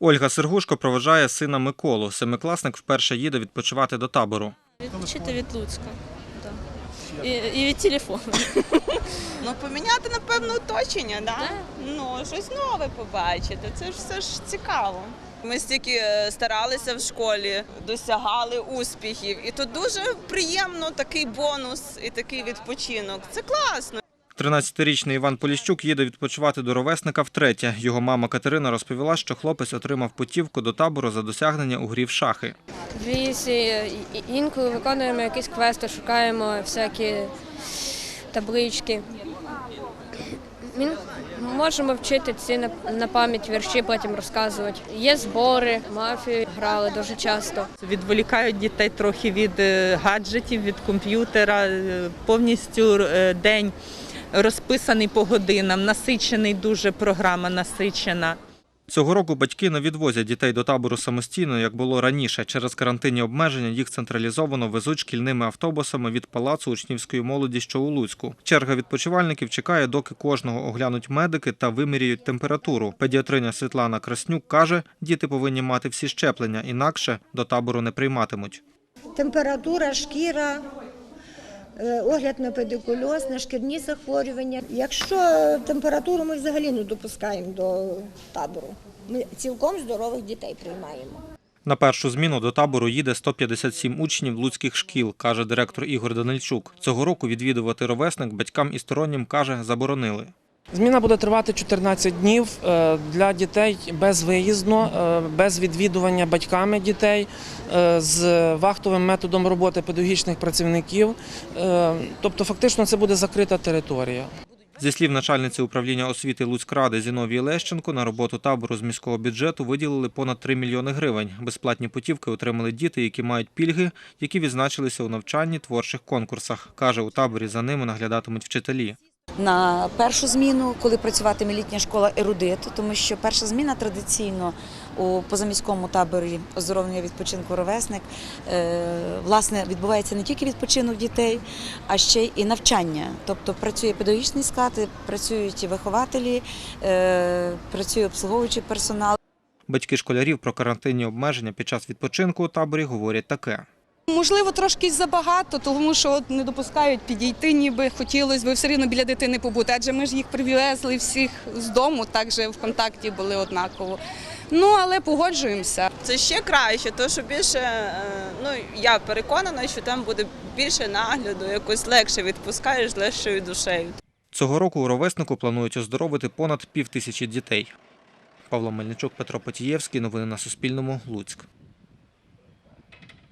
Ольга Сергушко проважає сина Миколу. Семикласник вперше їде відпочивати до табору. Відпочити від Луцька. Да. І, і від телефону. Ну, поміняти, напевно, оточення, да? Да. Ну, щось нове побачити. Це ж все ж цікаво. Ми стільки е, старалися в школі, досягали успіхів. І тут дуже приємно такий бонус і такий відпочинок. Це класно. 13-річний Іван Поліщук їде відпочивати до ровесника втретє. Його мама Катерина розповіла, що хлопець отримав путівку до табору за досягнення у грі в шахи. В лісі інколи виконуємо якісь квести, шукаємо всякі таблички. Ми можемо вчити ці на, пам'ять вірші, потім розказувати. Є збори, мафію грали дуже часто. Відволікають дітей трохи від е, гаджетів, від комп'ютера. Е, Повністю е, день розписаний по годинам, насичений дуже програма насичена. Цього року батьки не відвозять дітей до табору самостійно, як було раніше. Через карантинні обмеження їх централізовано везуть шкільними автобусами від палацу учнівської молоді, що у Луцьку. Черга відпочивальників чекає, доки кожного оглянуть медики та виміряють температуру. Педіатриня Світлана Краснюк каже, діти повинні мати всі щеплення, інакше до табору не прийматимуть. температура, шкіра, огляд на педикульоз, на шкірні захворювання. Якщо температуру ми взагалі не допускаємо до табору. Ми цілком здорових дітей приймаємо. На першу зміну до табору їде 157 учнів луцьких шкіл, каже директор Ігор Данильчук. Цього року відвідувати ровесник батькам і стороннім, каже, заборонили. Зміна буде тривати 14 днів е, для дітей безвиїзно, е, без відвідування батьками дітей, е, з вахтовим методом роботи педагогічних працівників. Тобто, фактично, це буде закрита територія. Зі слів начальниці управління освіти Луцькради Зіновії Лещенко, на роботу табору з міського бюджету виділили понад 3 мільйони гривень. Безплатні путівки отримали діти, які мають пільги, які відзначилися у навчанні творчих конкурсах. Каже, у таборі за ними наглядатимуть вчителі. На першу зміну, коли працюватиме літня школа ерудит, тому що перша зміна традиційно у позаміському таборі оздоровлення відпочинку ровесник е, власне відбувається не тільки відпочинок дітей, а ще й навчання. Тобто працює педагогічний склад, працюють і вихователі, е, працює обслуговуючий персонал. Батьки школярів про карантинні обмеження під час відпочинку у таборі говорять таке. Можливо, трошки забагато, тому що от не допускають підійти, ніби хотілося б все рівно біля дитини побути. Адже ми ж їх привезли всіх з дому, так же в контакті були однаково. Ну але погоджуємося. Це ще краще, то що більше, е, ну я переконана, що там буде більше нагляду, якось легше відпускаєш легшою душею. Цього року у ровеснику планують оздоровити понад пів тисячі дітей. Павло Мельничук, Петро Потієвський. Новини на Суспільному. Луцьк.